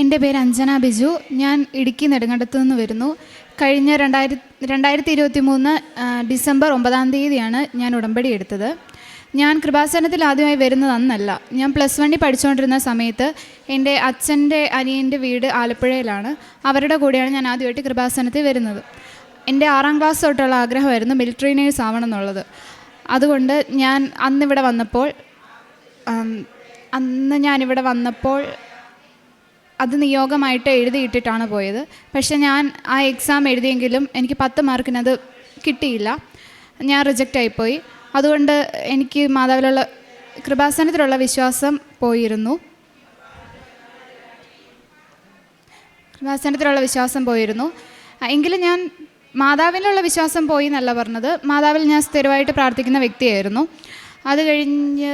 എന്റെ പേര് അഞ്ജന ബിജു. ഞാൻ ഇടുക്കി നെടുങ്കണ്ടത്തു നിന്ന് വരുന്നു. കഴിഞ്ഞ രണ്ടായിരത്തി രണ്ടായിരത്തി ഇരുപത്തി മൂന്ന് ഡിസംബർ ഒമ്പതാം തീയതിയാണ് ഞാൻ ഉടമ്പടി എടുത്തത്. ഞാൻ കൃപാസനത്തിൽ ആദ്യമായി വരുന്നത് അന്നല്ല. ഞാൻ പ്ലസ് വണ്ണിൽ പഠിച്ചുകൊണ്ടിരുന്ന സമയത്ത് എന്റെ അച്ഛന്റെ അനിയന്റെ വീട് ആലപ്പുഴയിലാണ്. അവരുടെ കൂടെയാണ് ഞാൻ ആദ്യമായിട്ട് കൃപാസനത്തിൽ വരുന്നത്. എന്റെ ആറാം ക്ലാസ് തൊട്ടുള്ള ആഗ്രഹമായിരുന്നു മിലിറ്ററി നേഴ്സ് ആവണം എന്നുള്ളത് അതുകൊണ്ട് ഞാൻ അന്നിവിടെ വന്നപ്പോൾ അന്ന് ഞാനിവിടെ വന്നപ്പോൾ അത് നിയോഗമായിട്ട് എഴുതിയിട്ടിട്ടാണ് പോയത്. പക്ഷേ ഞാൻ ആ എക്സാം എഴുതിയെങ്കിലും എനിക്ക് പത്ത് മാർക്കിനത് കിട്ടിയില്ല. ഞാൻ റിജക്റ്റ് ആയിപ്പോയി. അതുകൊണ്ട് എനിക്ക് മാതാവിലുള്ള കൃപാസനത്തിലുള്ള വിശ്വാസം പോയിരുന്നു. കൃപാസനത്തിലുള്ള വിശ്വാസം പോയിരുന്നു. എങ്കിലും ഞാൻ മാതാവിലുള്ള വിശ്വാസം പോയി എന്നല്ല പറഞ്ഞത്. മാതാവിൽ ഞാൻ സ്ഥിരമായിട്ട് പ്രാർത്ഥിക്കുന്ന വ്യക്തിയായിരുന്നു. അത് കഴിഞ്ഞ്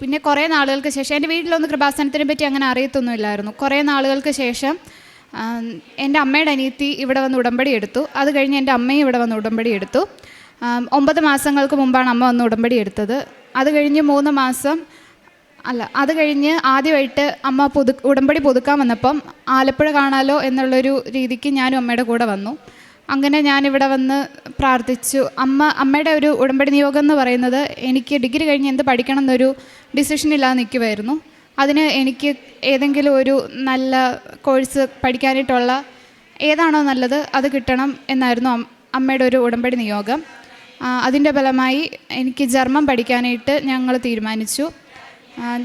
പിന്നെ കുറേ നാളുകൾക്ക് ശേഷം എന്റെ വീട്ടിലൊന്നും കൃപാസനത്തിനെ പറ്റി അങ്ങനെ അറിയത്തൊന്നുമില്ലായിരുന്നു. കുറേ നാളുകൾക്ക് ശേഷം എന്റെ അമ്മയുടെ അനിയത്തി ഇവിടെ വന്ന് ഉടമ്പടി എടുത്തു. അത് കഴിഞ്ഞ് എന്റെ അമ്മയും ഇവിടെ വന്ന് ഉടമ്പടി എടുത്തു. ഒമ്പത് മാസങ്ങൾക്ക് മുമ്പാണ് അമ്മ വന്ന് ഉടമ്പടി എടുത്തത്. അത് കഴിഞ്ഞ് മൂന്ന് മാസം അല്ല അത് കഴിഞ്ഞ് ആദ്യമായിട്ട് അമ്മ പുതു ഉടമ്പടി പുതുക്കാൻ വന്നപ്പം ആലപ്പുഴ കാണാലോ എന്നുള്ളൊരു രീതിക്ക് ഞാനും അമ്മയുടെ കൂടെ വന്നു. അങ്ങനെ ഞാനിവിടെ വന്ന് പ്രാർത്ഥിച്ചു. അമ്മ അമ്മയുടെ ഒരു ഉടമ്പടി നിയോഗം എന്ന് പറയുന്നത് എനിക്ക് ഡിഗ്രി കഴിഞ്ഞ് എന്ത് പഠിക്കണം എന്നൊരു ഡിസിഷനില്ലാതെ നിൽക്കുമായിരുന്നു അതിന് എനിക്ക് ഏതെങ്കിലും ഒരു നല്ല കോഴ്സ് പഠിക്കാനായിട്ടുള്ള ഏതാണോ നല്ലത് അത് കിട്ടണം എന്നായിരുന്നു അമ്മയുടെ ഒരു ഉടമ്പടി നിയോഗം. അതിന്റെ ഫലമായി എനിക്ക് ജർമ്മൻ പഠിക്കാനായിട്ട് ഞങ്ങൾ തീരുമാനിച്ചു.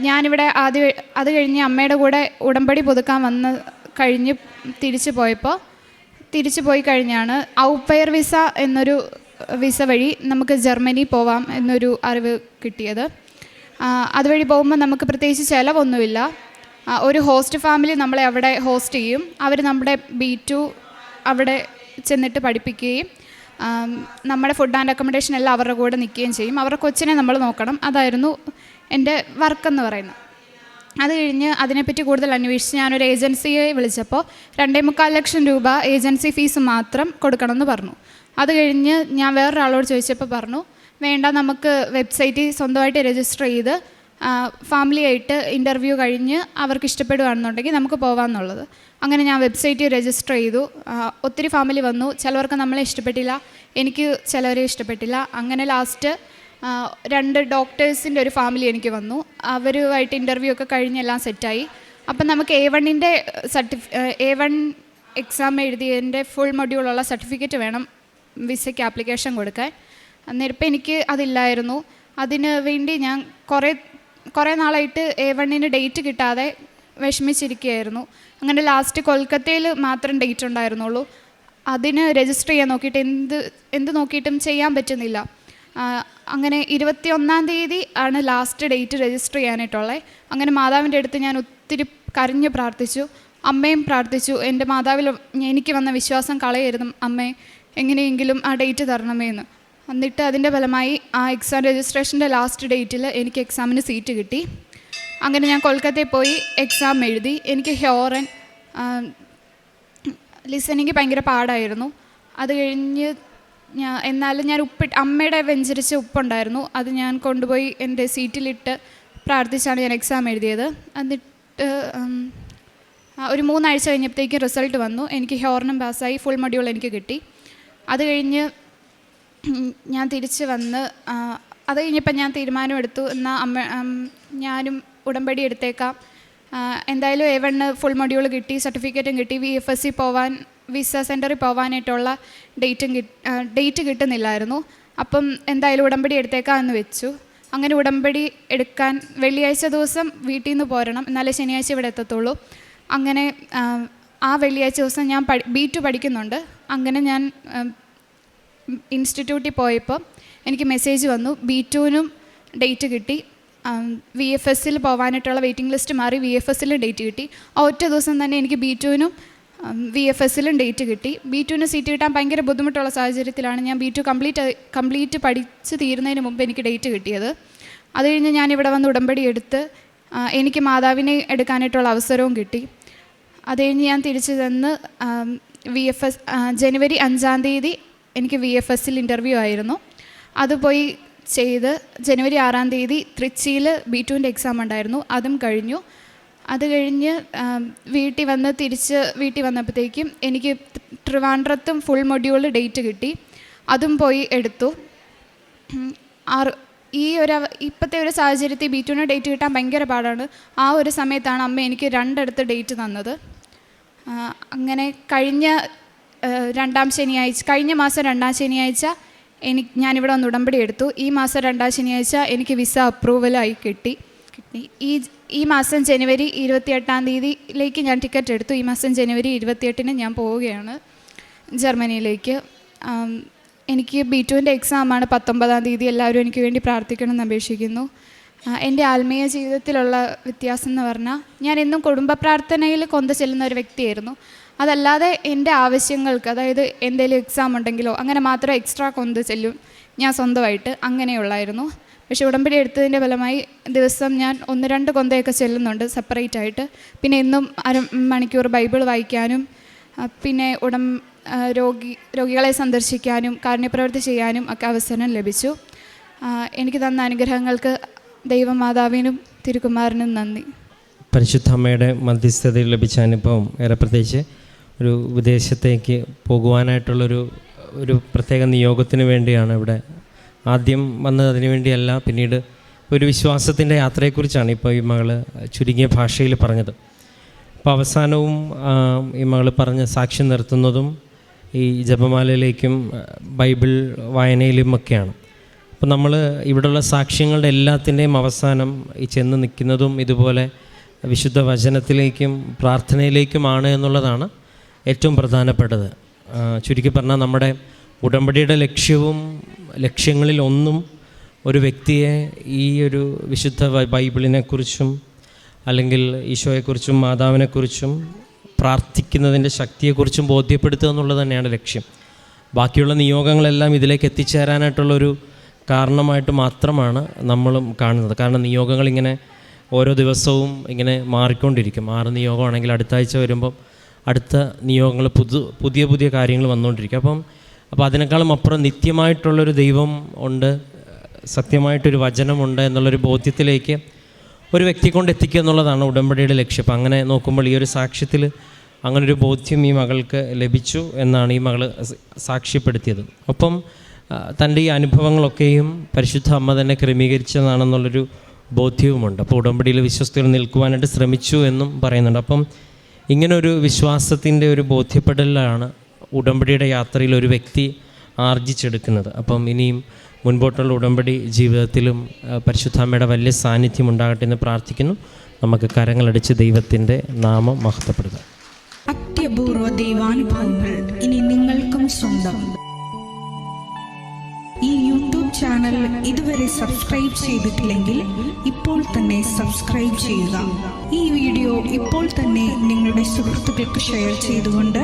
ഞാനിവിടെ ആദ്യം അത് കഴിഞ്ഞ് അമ്മയുടെ കൂടെ ഉടമ്പടി പുതുക്കാൻ വന്ന് കഴിഞ്ഞ് തിരിച്ചു പോയപ്പോൾ തിരിച്ചു പോയി കഴിഞ്ഞാണ് ഔപ്പയർ വിസ എന്നൊരു വിസ വഴി നമുക്ക് ജർമ്മനി പോവാം എന്നൊരു അറിവ് കിട്ടിയത്. അതുവഴി പോകുമ്പോൾ നമുക്ക് പ്രത്യേകിച്ച് ചിലവൊന്നുമില്ല. ഒരു ഹോസ്റ്റ് ഫാമിലി നമ്മളെ അവിടെ ഹോസ്റ്റ് ചെയ്യും. അവർ നമ്മുടെ ബി ടു അവിടെ ചെന്നിട്ട് പഠിപ്പിക്കുകയും നമ്മുടെ ഫുഡ് ആൻഡ് അക്കോമഡേഷൻ എല്ലാം അവരുടെ കൂടെ നിൽക്കുകയും ചെയ്യും. അവരുടെ കൊച്ചിനെ നമ്മൾ നോക്കണം. അതായിരുന്നു എന്റെ വർക്ക് എന്ന് പറയുന്നത്. അത് കഴിഞ്ഞ് അതിനെപ്പറ്റി കൂടുതൽ അന്വേഷിച്ച് ഞാനൊരു ഏജൻസിയെ വിളിച്ചപ്പോൾ രണ്ടേ മുക്കാൽ ലക്ഷം രൂപ ഏജൻസി ഫീസ് മാത്രം കൊടുക്കണമെന്ന് പറഞ്ഞു. അത് കഴിഞ്ഞ് ഞാൻ വേറൊരാളോട് ചോദിച്ചപ്പോൾ പറഞ്ഞു വേണ്ട നമുക്ക് വെബ്സൈറ്റിൽ സ്വന്തമായിട്ട് രജിസ്റ്റർ ചെയ്ത് ഫാമിലി ആയിട്ട് ഇന്റർവ്യൂ കഴിഞ്ഞ് അവർക്ക് ഇഷ്ടപ്പെടുകയാണെന്നുണ്ടെങ്കിൽ നമുക്ക് പോകാമെന്നുള്ളത് അങ്ങനെ ഞാൻ വെബ്സൈറ്റിൽ രജിസ്റ്റർ ചെയ്തു. ഒത്തിരി ഫാമിലി വന്നു. ചിലവർക്ക് നമ്മളെ ഇഷ്ടപ്പെട്ടില്ല എനിക്ക് ചിലവരെ ഇഷ്ടപ്പെട്ടില്ല. അങ്ങനെ ലാസ്റ്റ് രണ്ട് ഡോക്ടേഴ്സിന്റെ ഒരു ഫാമിലി എനിക്ക് വന്നു. അവരുമായിട്ട് ഇന്റർവ്യൂ ഒക്കെ കഴിഞ്ഞെല്ലാം സെറ്റായി അപ്പം നമുക്ക് എ വണ്ണിന്റെ സർട്ടിഫി എ വൺ എക്സാം എഴുതിയതിന്റെ ഫുൾ മൊഡ്യൂളുള്ള സർട്ടിഫിക്കറ്റ് വേണം വിസയ്ക്ക് ആപ്ലിക്കേഷൻ കൊടുക്കാൻ. അന്നേരം ഇപ്പം എനിക്ക് അതില്ലായിരുന്നു. അതിന് വേണ്ടി ഞാൻ കുറേ കുറേ നാളായിട്ട് എ വണ്ണിന് ഡേറ്റ് കിട്ടാതെ വിഷമിച്ചിരിക്കുകയായിരുന്നു. അങ്ങനെ ലാസ്റ്റ് കൊൽക്കത്തയിൽ മാത്രം ഡേറ്റ് ഉണ്ടായിരുന്നുള്ളൂ. അതിന് രജിസ്റ്റർ ചെയ്യാൻ നോക്കിയിട്ട് എന്ത് എന്ത് നോക്കിയിട്ടും ചെയ്യാൻ പറ്റുന്നില്ല. അങ്ങനെ ഇരുപത്തി ഒന്നാം തീയതി ആണ് ലാസ്റ്റ് ഡേറ്റ് രജിസ്റ്റർ ചെയ്യാനായിട്ടുള്ളത് അങ്ങനെ മാതാവിന്റെ അടുത്ത് ഞാൻ ഒത്തിരി കരഞ്ഞ് പ്രാർത്ഥിച്ചു അമ്മയും പ്രാർത്ഥിച്ചു എന്റെ മാതാവിൽ എനിക്ക് വന്ന വിശ്വാസം കളയരുതും അമ്മേ എങ്ങനെയെങ്കിലും ആ ഡേറ്റ് തരണമേ എന്ന്. എന്നിട്ട് അതിന്റെ ഫലമായി ആ എക്സാം രജിസ്ട്രേഷന്റെ ലാസ്റ്റ് ഡേറ്റിൽ എനിക്ക് എക്സാമിന് സീറ്റ് കിട്ടി. അങ്ങനെ ഞാൻ കൊൽക്കത്തയിൽ പോയി എക്സാം എഴുതി. എനിക്ക് ഹ്യോറൻ ലിസണിങ് ഭയങ്കര പാടായിരുന്നു. അത് കഴിഞ്ഞ് ഞാൻ എന്നാലും ഞാൻ ഉപ്പിട്ട് അമ്മയുടെ വെഞ്ചരിച്ച ഉപ്പുണ്ടായിരുന്നു. അത് ഞാൻ കൊണ്ടുപോയി എന്റെ സീറ്റിലിട്ട് പ്രാർത്ഥിച്ചാണ് ഞാൻ എക്സാം എഴുതിയത്. എന്നിട്ട് ഒരു മൂന്നാഴ്ച കഴിഞ്ഞപ്പോഴത്തേക്കും റിസൾട്ട് വന്നു. എനിക്ക് ഹോർണം പാസ്സായി. ഫുൾ മൊഡ്യൂൾ എനിക്ക് കിട്ടി. അത് കഴിഞ്ഞ് ഞാൻ തിരിച്ച് വന്ന് അത് കഴിഞ്ഞപ്പോൾ ഞാൻ തീരുമാനമെടുത്തു. എന്നാൽ അമ്മ ഞാനും ഉടമ്പടി എടുത്തേക്കാം. എന്തായാലും എ വണ്ണ് ഫുൾ മൊഡ്യൂൾ കിട്ടി. സർട്ടിഫിക്കറ്റും കിട്ടി. വി എഫ് എസ് സി പോവാൻ വിസ സെന്ററിൽ പോകാനായിട്ടുള്ള ഡേറ്റും ഡേറ്റ് കിട്ടുന്നില്ലായിരുന്നു. അപ്പം എന്തായാലും ഉടമ്പടി എടുത്തേക്കാമെന്ന് വെച്ചു. അങ്ങനെ ഉടമ്പടി എടുക്കാൻ വെള്ളിയാഴ്ച ദിവസം വീട്ടിൽ നിന്ന് പോരണം. എന്നാലേ ശനിയാഴ്ച ഇവിടെ എത്തത്തുള്ളൂ. അങ്ങനെ ആ, വെള്ളിയാഴ്ച ദിവസം ഞാൻ പഠി ബി ടു പഠിക്കുന്നുണ്ട്. അങ്ങനെ ഞാൻ ഇൻസ്റ്റിറ്റ്യൂട്ടിൽ പോയപ്പോൾ എനിക്ക് മെസ്സേജ് വന്നു. ബി ടുവിനും ഡേറ്റ് കിട്ടി. വി എഫ് എസ്സിൽ പോകാനായിട്ടുള്ള വെയിറ്റിംഗ് ലിസ്റ്റ് മാറി വി എഫ് എസ്സിലും ഡേറ്റ് കിട്ടി. ആ ഒറ്റ ദിവസം തന്നെ എനിക്ക് ബി ടുവിനും വി എഫ് എസിലും ഡേറ്റ് കിട്ടി. ബി ടുവിന് സീറ്റ് കിട്ടാൻ ഭയങ്കര ബുദ്ധിമുട്ടുള്ള സാഹചര്യത്തിലാണ് ഞാൻ ബി ടു കംപ്ലീറ്റ് കംപ്ലീറ്റ് പഠിച്ച് തീരുന്നതിന് മുമ്പ് എനിക്ക് ഡേറ്റ് കിട്ടിയത്. അത് കഴിഞ്ഞ് ഞാൻ ഇവിടെ വന്ന് ഉടമ്പടി എടുത്ത് എനിക്ക് മാതാവിനെ എടുക്കാനായിട്ടുള്ള അവസരവും കിട്ടി. അത് കഴിഞ്ഞ് ഞാൻ തിരിച്ചു ചെന്ന് വി എഫ് എസ് ജനുവരി അഞ്ചാം തീയതി എനിക്ക് വി എഫ് എസിൽ ഇന്റർവ്യൂ ആയിരുന്നു. അത് പോയി ചെയ്ത് ജനുവരി ആറാം തീയതി തൃച്ചിയിൽ ബി ടുവിന്റെ എക്സാം ഉണ്ടായിരുന്നു. അതും കഴിഞ്ഞു. അത് കഴിഞ്ഞ് വീട്ടിൽ വന്ന് തിരിച്ച് വീട്ടിൽ വന്നപ്പോഴത്തേക്കും എനിക്ക് ട്രിവാൻഡ്രത്തും ഫുൾ മൊഡ്യൂൾ ഡേറ്റ് കിട്ടി. അതും പോയി എടുത്തു. ഈ ഒരു ഇപ്പോഴത്തെ ഒരു സാഹചര്യത്തിൽ ബി ഡേറ്റ് കിട്ടാൻ ഭയങ്കര പാടാണ്. ആ ഒരു സമയത്താണ് അമ്മ എനിക്ക് രണ്ടിടത്ത് ഡേറ്റ് തന്നത്. അങ്ങനെ കഴിഞ്ഞ രണ്ടാം ശനിയാഴ്ച കഴിഞ്ഞ മാസം രണ്ടാം ശനിയാഴ്ച എനിക്ക് ഞാനിവിടെ ഒന്ന് ഉടമ്പടി എടുത്തു. ഈ മാസം രണ്ടാം ശനിയാഴ്ച എനിക്ക് വിസ അപ്രൂവലായി കിട്ടി. ഈ ഈ മാസം ജനുവരി ഇരുപത്തിയെട്ടാം തീയതിയിലേക്ക് ഞാൻ ടിക്കറ്റ് എടുത്തു. ഈ മാസം ജനുവരി ഇരുപത്തിയെട്ടിന് ഞാൻ പോവുകയാണ് ജർമ്മനിയിലേക്ക്. എനിക്ക് ബി ടുവിന്റെ എക്സാമാണ് പത്തൊമ്പതാം തീയതി. എല്ലാവരും എനിക്ക് വേണ്ടി പ്രാർത്ഥിക്കണം എന്ന് അപേക്ഷിക്കുന്നു. എന്റെ ആത്മീയ ജീവിതത്തിലുള്ള വ്യത്യാസം എന്ന് പറഞ്ഞാൽ ഞാൻ എന്നും കുടുംബ പ്രാർത്ഥനയിൽ കൊന്ത ചെല്ലുന്ന ഒരു വ്യക്തിയായിരുന്നു. അതല്ലാതെ എന്റെ ആവശ്യങ്ങൾക്ക് അതായത് എന്തെങ്കിലും എക്സാം ഉണ്ടെങ്കിലോ അങ്ങനെ മാത്രം എക്സ്ട്രാ കൊന്ത ചെല്ലും ഞാൻ സ്വന്തമായിട്ട് അങ്ങനെയുള്ളായിരുന്നു. പക്ഷേ ഉടമ്പടി എടുത്തതിന്റെ ഫലമായി ദിവസം ഞാൻ ഒന്ന് രണ്ട് കൊന്തയൊക്കെ ചെല്ലുന്നുണ്ട് സെപ്പറേറ്റ് ആയിട്ട്. പിന്നെ എന്നും അര മണിക്കൂർ ബൈബിൾ വായിക്കാനും പിന്നെ ഉടം രോഗി രോഗികളെ സന്ദർശിക്കാനും കാരുണ്യപ്രവൃത്തി ചെയ്യാനും ഒക്കെ അവസരം ലഭിച്ചു. എനിക്ക് തന്ന അനുഗ്രഹങ്ങൾക്ക് ദൈവമാതാവിനും തിരുക്കുമാരനും നന്ദി. പരിശുദ്ധ അമ്മയുടെ മധ്യസ്ഥതയിൽ ലഭിച്ച അനുഭവം ഏറെ പ്രത്യേകിച്ച് ഒരു വിദേശത്തേക്ക് പോകുവാനായിട്ടുള്ളൊരു ഒരു പ്രത്യേക നിയോഗത്തിന് വേണ്ടിയാണ് ഇവിടെ ആദ്യം വന്നത് അതിനു വേണ്ടിയല്ല പിന്നീട് ഒരു വിശ്വാസത്തിന്റെ യാത്രയെക്കുറിച്ചാണ് ഇപ്പോൾ ഈ മകൾ ചുരുങ്ങിയ ഭാഷയിൽ പറഞ്ഞത്. അപ്പോൾ അവസാനവും ഈ മകൾ പറഞ്ഞ സാക്ഷ്യം നിർത്തുന്നതും ഈ ജപമാലയിലേക്കും ബൈബിൾ വായനയിലും ഒക്കെയാണ് അപ്പോൾ നമ്മൾ ഇവിടെയുള്ള സാക്ഷ്യങ്ങളുടെ എല്ലാത്തിന്റെയും അവസാനം ഈ ചെന്ന് നിൽക്കുന്നതും ഇതുപോലെ വിശുദ്ധ വചനത്തിലേക്കും പ്രാർത്ഥനയിലേക്കുമാണ് എന്നുള്ളതാണ് ഏറ്റവും പ്രധാനപ്പെട്ടത്. ചുരുക്കി പറഞ്ഞാൽ നമ്മുടെ ഉടമ്പടിയുടെ ലക്ഷ്യവും ലക്ഷ്യങ്ങളിൽ ഒന്നും ഒരു വ്യക്തിയെ ഈ ഒരു വിശുദ്ധ ബൈബിളിനെക്കുറിച്ചും അല്ലെങ്കിൽ ഈശോയെക്കുറിച്ചും മാതാവിനെക്കുറിച്ചും പ്രാർത്ഥിക്കുന്നതിന്റെ ശക്തിയെക്കുറിച്ചും ബോധ്യപ്പെടുത്തുക എന്നുള്ളത് തന്നെയാണ് ലക്ഷ്യം. ബാക്കിയുള്ള നിയോഗങ്ങളെല്ലാം ഇതിലേക്ക് എത്തിച്ചേരാനായിട്ടുള്ളൊരു കാരണമായിട്ട് മാത്രമാണ് നമ്മളും കാണുന്നത്. കാരണം നിയോഗങ്ങളിങ്ങനെ ഓരോ ദിവസവും ഇങ്ങനെ മാറിക്കൊണ്ടിരിക്കും. ആറ് നിയോഗമാണെങ്കിൽ അടുത്ത ആഴ്ച വരുമ്പം അടുത്ത നിയോഗങ്ങൾ പുതു പുതിയ പുതിയ കാര്യങ്ങൾ വന്നുകൊണ്ടിരിക്കും. അപ്പം അപ്പോൾ അതിനേക്കാളും അപ്പുറം നിത്യമായിട്ടുള്ളൊരു ദൈവം ഉണ്ട് സത്യമായിട്ടൊരു വചനമുണ്ട് എന്നുള്ളൊരു ബോധ്യത്തിലേക്ക് ഒരു വ്യക്തി കൊണ്ട് എത്തിക്കുക എന്നുള്ളതാണ് ഉടമ്പടിയുടെ ലക്ഷ്യം. അപ്പം അങ്ങനെ നോക്കുമ്പോൾ ഈ ഒരു സാക്ഷ്യത്തിൽ അങ്ങനൊരു ബോധ്യം ഈ മകൾക്ക് ലഭിച്ചു എന്നാണ് ഈ മകൾ സാക്ഷ്യപ്പെടുത്തിയത്. ഒപ്പം തന്റെ ഈ അനുഭവങ്ങളൊക്കെയും പരിശുദ്ധ അമ്മ തന്നെ ക്രമീകരിച്ചതാണെന്നുള്ളൊരു ബോധ്യവുമുണ്ട്. അപ്പോൾ ഉടമ്പടിയിൽ വിശ്വസ്തയിൽ നിൽക്കുവാനായിട്ട് ശ്രമിച്ചു എന്നും പറയുന്നുണ്ട്. അപ്പം ഇങ്ങനൊരു വിശ്വാസത്തിന്റെ ഒരു ബോധ്യപ്പെടലാണ് ഉടമ്പടിയുടെ യാത്രയിൽ ഒരു വ്യക്തി ആർജിച്ചെടുക്കുന്നത്. അപ്പം ഇനിയും മുൻപോട്ടുള്ള ഉടമ്പടി ജീവിതത്തിലും പരിശുദ്ധാമ്മയുടെ വലിയ സാന്നിധ്യം ഉണ്ടാകട്ടെ എന്ന് പ്രാർത്ഥിക്കുന്നു. നമുക്ക് കരങ്ങളടിച്ച് ദൈവത്തിന്റെ നാമം മഹത്വപ്പെടുക. അത്യപൂർവ ദൈവാനുഭവങ്ങൾ ഇനി നിങ്ങൾക്കും സ്വന്തം. ഈ യൂട്യൂബ് ചാനൽ ഇതുവരെ സബ്സ്ക്രൈബ് ചെയ്തിട്ടില്ലെങ്കിൽ ഇപ്പോൾ തന്നെ സബ്സ്ക്രൈബ് ചെയ്യുക. ഈ വീഡിയോ ഇപ്പോൾ തന്നെ നിങ്ങളുടെ സുഹൃത്തുക്കൾക്ക് ഷെയർ ചെയ്തുകൊണ്ട്